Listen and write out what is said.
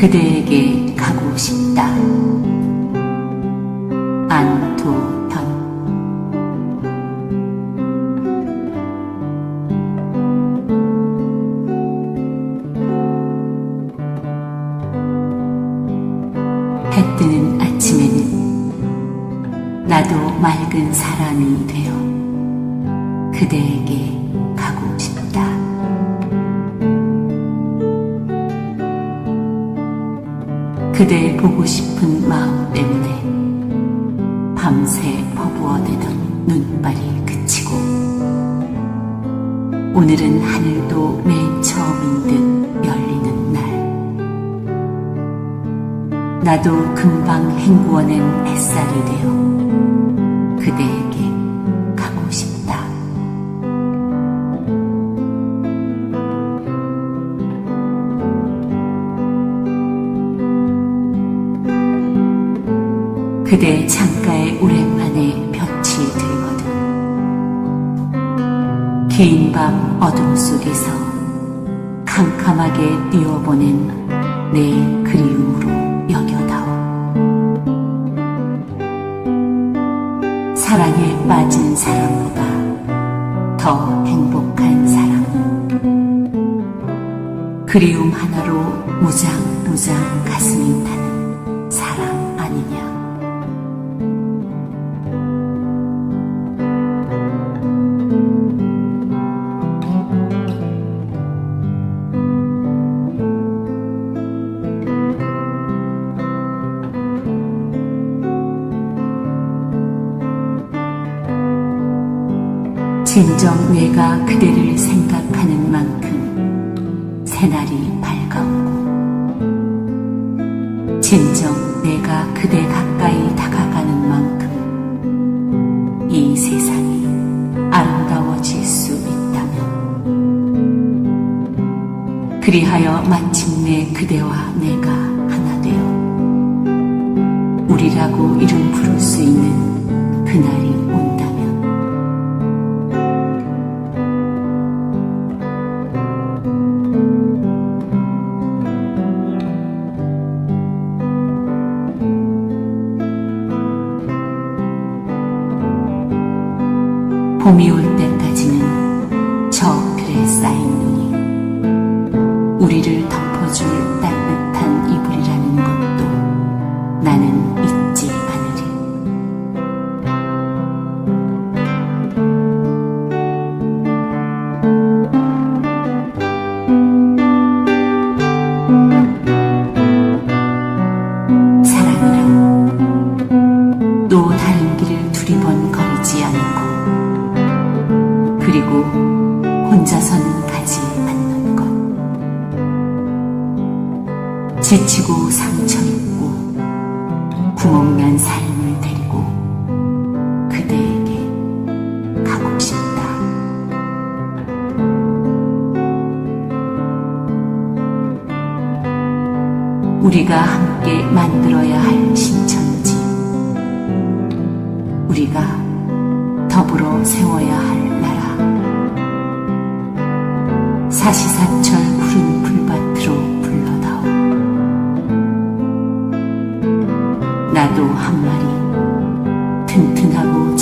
그대에게 가고 싶다. 안도현 해 뜨는 아침에는 나도 맑은 사람이 되어 그대에게 가고 싶다. 그대 보고 싶은 마음 때문에 밤새 퍼부어대던 눈발이 그치고 오늘은 하늘도 맨 처음인 듯 열리는 날. 나도 금방 행구어낸 햇살이 되어 그대 그대 창가에 오랜만에 볕이 들거든. 긴 밤 어둠 속에서 캄캄하게 뛰어보낸 내 그리움으로 여겨다오. 사랑에 빠진 사람보다 더 행복한 사람. 그리움 하나로 무장무장 가슴이 타는 진정 내가 그대를 생각하는 만큼 새날이 밝아오고 진정 내가 그대 가까이 다가가는 만큼 이 세상이 아름다워질 수 있다면 그리하여 마침내 그대와 내가 하나 되어 우리라고 이름 부를 수 있는 그날이 온다 봄이 올 때까지는 저 글에 쌓인 눈이 우리를 덮어줄 따 그리고 혼자서는 가지 않는 것. 지치고 상처 입고 구멍난 삶을 데리고 그대에게 가고 싶다. 우리가 함께 만들어야 할 신천지. 우리가 더불어 세워야 할 사시사철 푸른 풀밭으로 불러다오. 나도 한 마리 튼튼하고